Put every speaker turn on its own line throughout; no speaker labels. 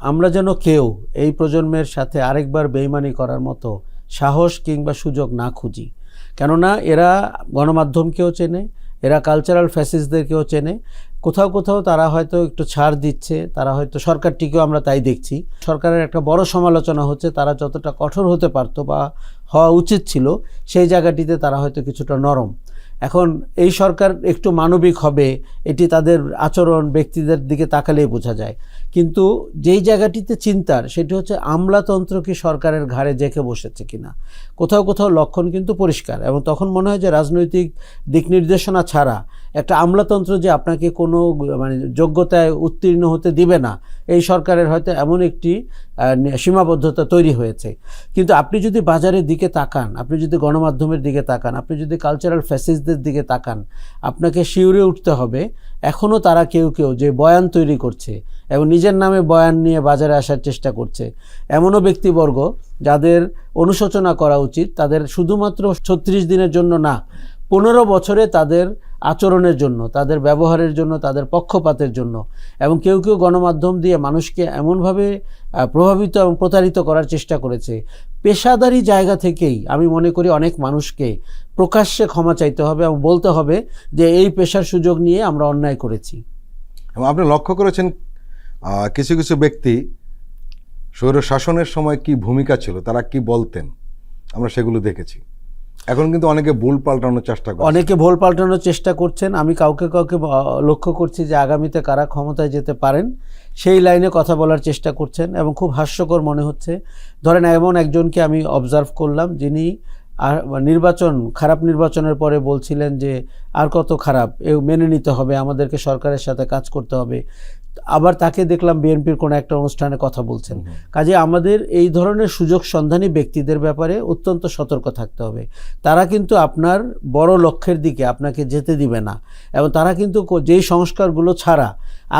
আমরা যেন কেউ এই প্রজন্মের সাথে আরেকবার বেইমানি করার মতো সাহস কিংবা সুযোগ না খুঁজি। কেননা এরা গণমাধ্যমকেও চেনে, এরা কালচারাল ফ্যাসিসদেরকেও চেনে। কোথাও কোথাও তারা হয়তো একটু ছাড় দিচ্ছে, তারা হয়তো সরকারটিকেও আমরা তাই দেখছি। সরকারের একটা বড় সমালোচনা হচ্ছে, তারা যতটা কঠোর হতে পারতো বা হওয়া উচিত ছিল, সেই জায়গাটিতে তারা হয়তো কিছুটা নরম। এখন এই সরকার একটু মানবিক হবে, এটি তাদের আচরণ, ব্যক্তিদের দিকে তাকালেই বোঝা যায়। কিন্তু যেই জায়গাটিতে চিন্তার, সেটি হচ্ছে আমলাতন্ত্র কি সরকারের ঘাড়ে জেঁকে বসেছে কিনা। কোথাও কোথাও লক্ষণ কিন্তু পরিষ্কার এবং তখন মনে হয় যে রাজনৈতিক দিক নির্দেশনা ছাড়া একটা আমলাতন্ত্র যে আপনাকে কোনো মানে যোগ্যতায় উত্তীর্ণ হতে দিবে না, এই সরকারের হয়তো এমন একটি সীমাবদ্ধতা তৈরি হয়েছে। কিন্তু আপনি যদি বাজারের দিকে তাকান, আপনি যদি গণমাধ্যমের দিকে তাকান, আপনি যদি কালচারাল ফ্যাসিসদের দিকে তাকান, আপনাকে শিউরে উঠতে হবে। এখনও তারা কেউ কেউ যে বয়ান তৈরি করছে এবং নিজের নামে বয়ান নিয়ে বাজারে আসার চেষ্টা করছে, এমনও ব্যক্তিবর্গ যাদের অনুশোচনা করা উচিত, তাদের শুধুমাত্র ছত্রিশ দিনের জন্য না, পনেরো বছরে তাদের আচরণের জন্য, তাদের ব্যবহারের জন্য, তাদের পক্ষপাতের জন্য এবং কেউ কেউ গণমাধ্যম দিয়ে মানুষকে এমনভাবে প্রভাবিত এবং প্রতারিত করার চেষ্টা করেছে। পেশাদারি জায়গা থেকেই আমি মনে করি অনেক মানুষকে প্রকাশ্যে ক্ষমা চাইতে হবে এবং বলতে হবে যে এই পেশার সুযোগ নিয়ে আমরা অন্যায় করেছি।
এবং আপনি লক্ষ্য করেছেন কিছু কিছু ব্যক্তি স্বৈর শাসনের সময় কি ভূমিকা ছিল, তারা কি বলতেন? আমরা সেগুলো দেখেছি। এখন কিন্তু অনেকে ভুল পাল্টানোর চেষ্টা করে
অনেকে ভুল পাল্টানোর চেষ্টা করছেন। আমি কাউকে কাউকে লক্ষ্য করছি যে আগামীতে কারা ক্ষমতায় যেতে পারেন, সেই লাইনে কথা বলার চেষ্টা করছেন এবং খুব হাস্যকর মনে হচ্ছে। ধরেন এমন একজনকে আমি অবজার্ভ করলাম যিনি আর নির্বাচন, খারাপ নির্বাচনের পরে বলছিলেন যে, আর কত খারাপ, এ মেনে নিতে হবে, আমাদেরকে সরকারের সাথে কাজ করতে হবে। আবার তাকে দেখলাম বিএনপির কোনো একটা অনুষ্ঠানে কথা বলছেন। কাজে আমাদের এই ধরনের সুযোগ সন্ধানী ব্যক্তিদের ব্যাপারে অত্যন্ত সতর্ক থাকতে হবে। তারা কিন্তু আপনার বড় লক্ষ্যের দিকে আপনাকে যেতে দিবে না এবং তারা কিন্তু যেই সংস্কারগুলো ছাড়া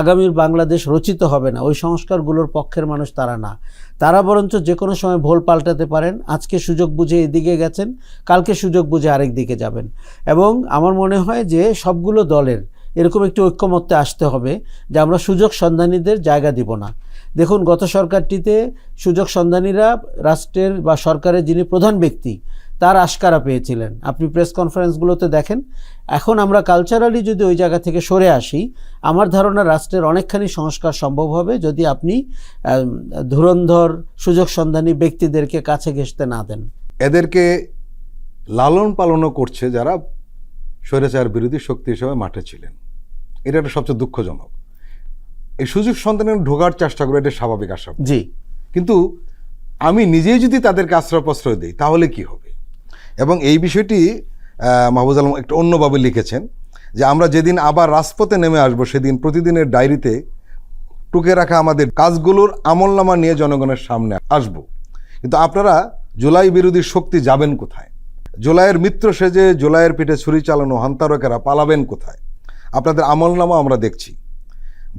আগামীর বাংলাদেশ রচিত হবে না ওই সংস্কারগুলোর পক্ষের মানুষ তারা না। তারা বরঞ্চ যে কোনো সময় ভোল পাল্টাতে পারেন আজকে সুযোগ বুঝে এদিকে গেছেন কালকে সুযোগ বুঝে আরেক দিকে যাবেন। এবং আমার মনে হয় যে সবগুলো দলের এরকম একটি ঐক্যমত্যে আসতে হবে যে আমরা সুযোগ সন্ধানীদের জায়গা দিব না। দেখুন, গত সরকারটিতে সুযোগ সন্ধানীরা রাষ্ট্রের বা সরকারের যিনি প্রধান ব্যক্তি, তার আশকারা পেয়েছিলেন। আপনি প্রেস কনফারেন্সগুলোতে দেখেন, এখন আমরা কালচারালি যদি ওই জায়গা থেকে সরে আসি, আমার ধারণা রাষ্ট্রের অনেকখানি সংস্কার সম্ভব হবে যদি আপনি ধুরন্ধর সুযোগ সন্ধানী ব্যক্তিদেরকে কাছে ঘেঁষতে না দেন।
এদেরকে লালন পালনও করছে যারা স্বৈরাচার বিরোধী শক্তি হিসেবে মাঠে ছিলেন। এটা একটা সবচেয়ে দুঃখজনক। এই সুযোগ সন্তানের ঢোকার চেষ্টা করে এটা স্বাভাবিক আশা
জি।
কিন্তু আমি নিজেই যদি তাদেরকে আশ্রয় প্রশ্রয় দিই তাহলে কি হবে? এবং এই বিষয়টি মাহবুজ আলম একটু অন্যভাবে লিখেছেন যে আমরা যেদিন আবার রাজপথে নেমে আসব সেদিন প্রতিদিনের ডায়েরিতে টুকে রাখা আমাদের কাজগুলোর আমলনামা নিয়ে জনগণের সামনে আসব। কিন্তু আপনারা জুলাই বিরোধী শক্তি যাবেন কোথায়? জুলাইয়ের মিত্র সেজে জুলাইয়ের পিঠে ছুরি চালানো হান্তারকেরা পালাবেন কোথায়? আপনাদের আমলনামা আমরা দেখছি।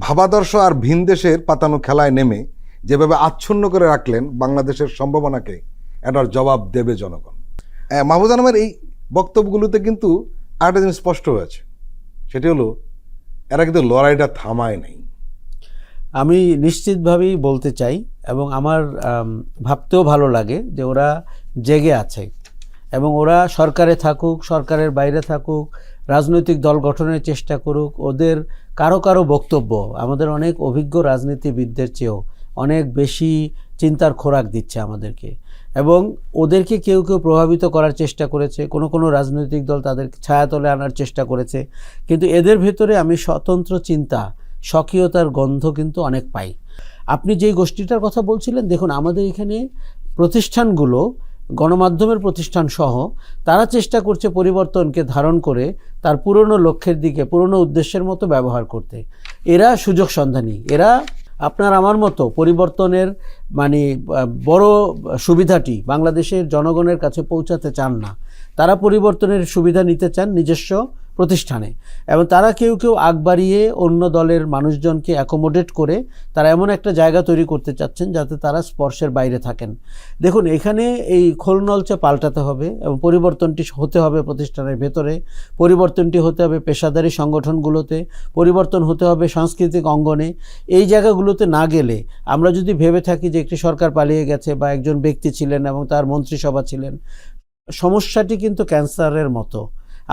ভাবাদর্শ আর ভিন দেশের পাতানো খেলায় নেমে যেভাবে আচ্ছন্ন করে রাখলেন বাংলাদেশের সম্ভাবনাকে, এটার জবাব দেবে জনগণ। মাহবুজ আলমের এই বক্তব্যগুলোতে কিন্তু আরেকটা জিনিস স্পষ্ট হয়েছে। সেটি হলো, এরা কিন্তু লড়াইটা থামায় নাই।
আমি নিশ্চিতভাবেই বলতে চাই এবং আমার ভাবতেও ভালো লাগে যে ওরা জেগে আছে। এবং ওরা সরকারে থাকুক, সরকারের বাইরে থাকুক, রাজনৈতিক দল গঠনের চেষ্টা করুক, ওদের কারও কারও বক্তব্য, আমাদের অনেক অভিজ্ঞ রাজনীতিবিদদের চেয়েও অনেক বেশি চিন্তার খোরাক দিচ্ছে আমাদেরকে। এবং ওদেরকে কেউ কেউ প্রভাবিত করার চেষ্টা করেছে, কোনো কোনো রাজনৈতিক দল তাদের ছায়াতলে আনার চেষ্টা করেছে, কিন্তু এদের ভেতরে আমি স্বতন্ত্র চিন্তা, স্বকীয়তার গন্ধ কিন্তু অনেক পাই। আপনি যেই গোষ্ঠীটার কথা বলছিলেন, দেখুন আমাদের এখানে প্রতিষ্ঠানগুলো গণমাধ্যমের প্রতিষ্ঠান সহ তারা চেষ্টা করছে পরিবর্তনকে ধারণ করে তার পুরনো লক্ষ্যের দিকে, পুরনো উদ্দেশ্যের মতো ব্যবহার করতে। এরা সুযোগ সন্ধানী। এরা আপনার আমার মতো পরিবর্তনের মানে বড় সুবিধাটি বাংলাদেশের জনগণের কাছে পৌঁছাতে চান না। তারা পরিবর্তনের সুবিধা নিতে চান নিজস্ব প্রতিষ্ঠানে। এবং তারা কেউ কেউ আগ বাড়িয়ে অন্য দলের মানুষজনকে অ্যাকোমোডেট করে তারা এমন একটা জায়গা তৈরি করতে চাচ্ছেন যাতে তারা স্পর্শের বাইরে থাকেন। দেখুন, এখানে এই খোলনলচা পাল্টাতে হবে এবং পরিবর্তনটি হতে হবে প্রতিষ্ঠানের ভেতরে। পরিবর্তনটি হতে হবে পেশাদারি সংগঠনগুলোতে। পরিবর্তন হতে হবে সাংস্কৃতিক অঙ্গনে। এই জায়গাগুলোতে না গেলে আমরা যদি ভেবে থাকি যে একটি সরকার পালিয়ে গেছে বা একজন ব্যক্তি ছিলেন এবং তার মন্ত্রিসভা ছিলেন, সমস্যাটি কিন্তু ক্যান্সারের মতো।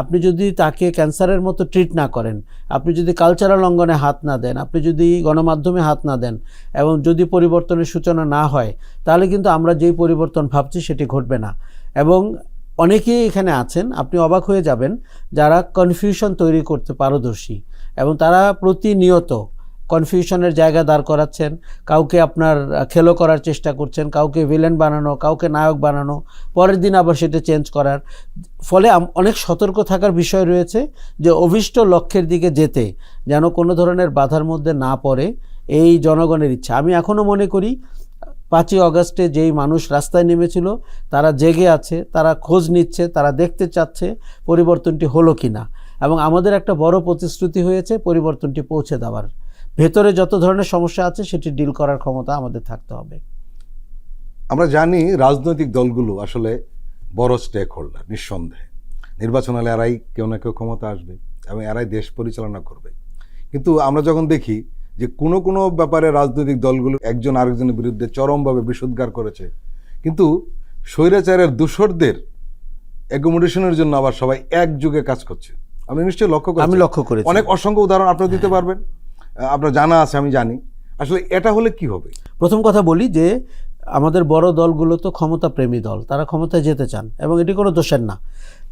আপনি যদি তাকে ক্যান্সারের মতো ট্রিট না করেন, আপনি যদি কালচারাল অঙ্গনে হাত না দেন, আপনি যদি গণমাধ্যমে হাত না দেন এবং যদি পরিবর্তনের সূচনা না হয়, তাহলে কিন্তু আমরা যেই পরিবর্তন ভাবছি সেটি ঘটবে না। এবং অনেকেই এখানে আছেন, আপনি অবাক হয়ে যাবেন, যারা কনফিউশন তৈরি করতে পারদর্শী এবং তারা প্রতিনিয়ত কনফিউশনের জায়গা দাঁড় করাচ্ছেন, কাউকে আপনার খেলো করার চেষ্টা করছেন, কাউকে ভিলেন বানানো, কাউকে নায়ক বানানো, পরের দিন আবার সেটা চেঞ্জ করার। ফলে অনেক সতর্ক থাকার বিষয় রয়েছে যে অভিষ্ট লক্ষ্যের দিকে যেতে যেন কোনো ধরনের বাধার মধ্যে না পড়ে, এই জনগণের ইচ্ছা। আমি এখনও মনে করি, পাঁচই অগস্টে যেই মানুষ রাস্তায় নেমেছিল, তারা জেগে আছে, তারা খোঁজ নিচ্ছে, তারা দেখতে চাচ্ছে পরিবর্তনটি হলো কি না এবং আমাদের একটা বড় প্রতিশ্রুতি হয়েছে, পরিবর্তনটি পৌঁছে দেওয়ার। ভেতরে যত ধরনের সমস্যা আছে সেটি ডিল করার ক্ষমতা আমাদের থাকতে হবে।
আমরা জানি রাজনৈতিক দলগুলো আসলে বড় স্টেক হোল্ডার নিঃসন্দেহে। নির্বাচন হলে এরাই কেউ না কেউ ক্ষমতা আসবে এবং এরাই দেশ পরিচালনা করবে। কিন্তু আমরা যখন দেখি যে কোনো কোনো ব্যাপারে রাজনৈতিক দলগুলো একজন আরেকজনের বিরুদ্ধে চরমভাবে বিষোদ্গার করেছে কিন্তু স্বৈরাচারের দূষরদের অ্যাকোমোডেশনের জন্য আবার সবাই একযুগে কাজ করছে। আপনি নিশ্চয়ই লক্ষ্য
আমি লক্ষ্য করি
অনেক অসংখ্য উদাহরণ আপনারা দিতে পারবেন। আহ, আপনার জানা আছে, আমি জানি। আসলে এটা হলে কি হবে?
প্রথম কথা বলি যে, আমাদের বড় দলগুলো তো ক্ষমতা প্রেমী দল, তারা ক্ষমতায় যেতে চান, এবং এটি কোনো দোষের না।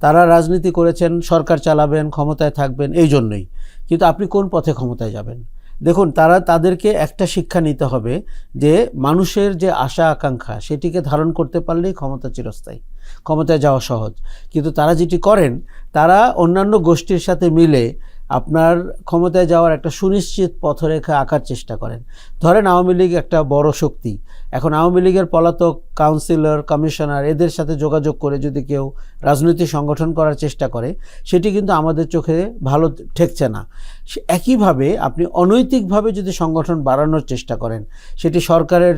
তারা রাজনীতি করেছেন, সরকার চালাবেন, ক্ষমতায় থাকবেন, এই জন্যই। কিন্তু আপনি কোন পথে ক্ষমতায় যাবেন? দেখুন, তারা তাদেরকে একটা শিক্ষা নিতে হবে যে, মানুষের যে আশা, আকাঙ্ক্ষা, সেটিকে ধারণ করতে পারলেই ক্ষমতা চিরস্থায়ী। ক্ষমতায় যাওয়া সহজ। কিন্তু তারা যেটি করেন, তারা অন্যান্য গোষ্ঠীর সাথে মিলে আপনার ক্ষমতায় যাওয়ার একটা সুনিশ্চিত পথরেখা আঁকার চেষ্টা করেন। ধরেন আওয়ামী লীগ একটা বড় শক্তি। এখন আওয়ামী লীগের পলাতক কাউন্সিলর কমিশনার এদের সাথে যোগাযোগ করে যদি কেউ রাজনৈতিক সংগঠন করার চেষ্টা করে সেটি কিন্তু আমাদের চোখে ভালো ঠেকছে না। সে- একইভাবে আপনি অনৈতিকভাবে যদি সংগঠন বাড়ানোর চেষ্টা করেন সেটি সরকারের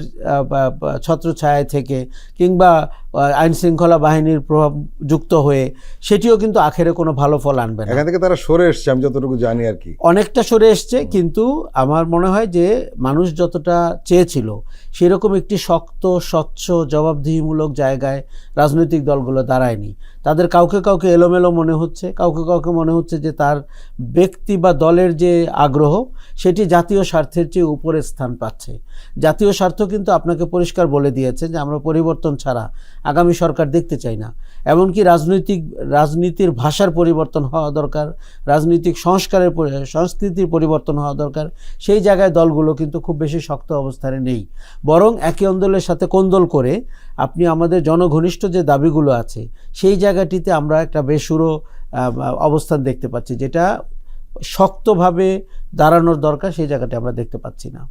ছত্রছায়ায় থেকে কিংবা আইন শৃঙ্খলা বাহিনীর প্রভাব যুক্ত হয়ে সেটিও কিন্তু আখেরে কোনো ভালো ফল আনবে না।
এখান থেকে তারা সরে এসছে আমি যতটুকু জানি আর কি।
অনেকটা সরে এসছে কিন্তু আমার মনে হয় যে মানুষ যতটা চেয়েছিল সেরকম একটি শক্ত, স্বচ্ছ, জবাবদিহিমূলক জায়গায় রাজনৈতিক দলগুলো দাঁড়ায়নি। তাদের কাউকে কাউকে এলোমেলো মনে হচ্ছে, কাউকে কাউকে মনে হচ্ছে যে তার ব্যক্তি বা দলের যে আগ্রহ, সেটি জাতীয় স্বার্থের চেয়ে উপরে স্থান পাচ্ছে। জাতীয় স্বার্থ কিন্তু আপনাকে পরিষ্কার বলে দিয়েছে যে আমরা পরিবর্তন ছাড়া আগামী সরকার দেখতে চাই না। এমনকি রাজনৈতিক, রাজনীতির ভাষার পরিবর্তন হওয়া দরকার, রাজনৈতিক সংস্কারের সংস্কৃতির পরিবর্তন হওয়া দরকার, সেই জায়গায় দলগুলো কিন্তু খুব বেশি শক্ত অবস্থানে নেই। বরং একে অন্দলের সাথে কোন্দল করে আপনি আমাদের জনঘনিষ্ঠ যে দাবিগুলো আছে, সেই জায়গাটিতে আমরা একটা বেসুরো অবস্থান দেখতে পাচ্ছি, যেটা শক্তভাবে দাঁড়ানোর দরকার, সেই জায়গাটি আমরা দেখতে পাচ্ছি না।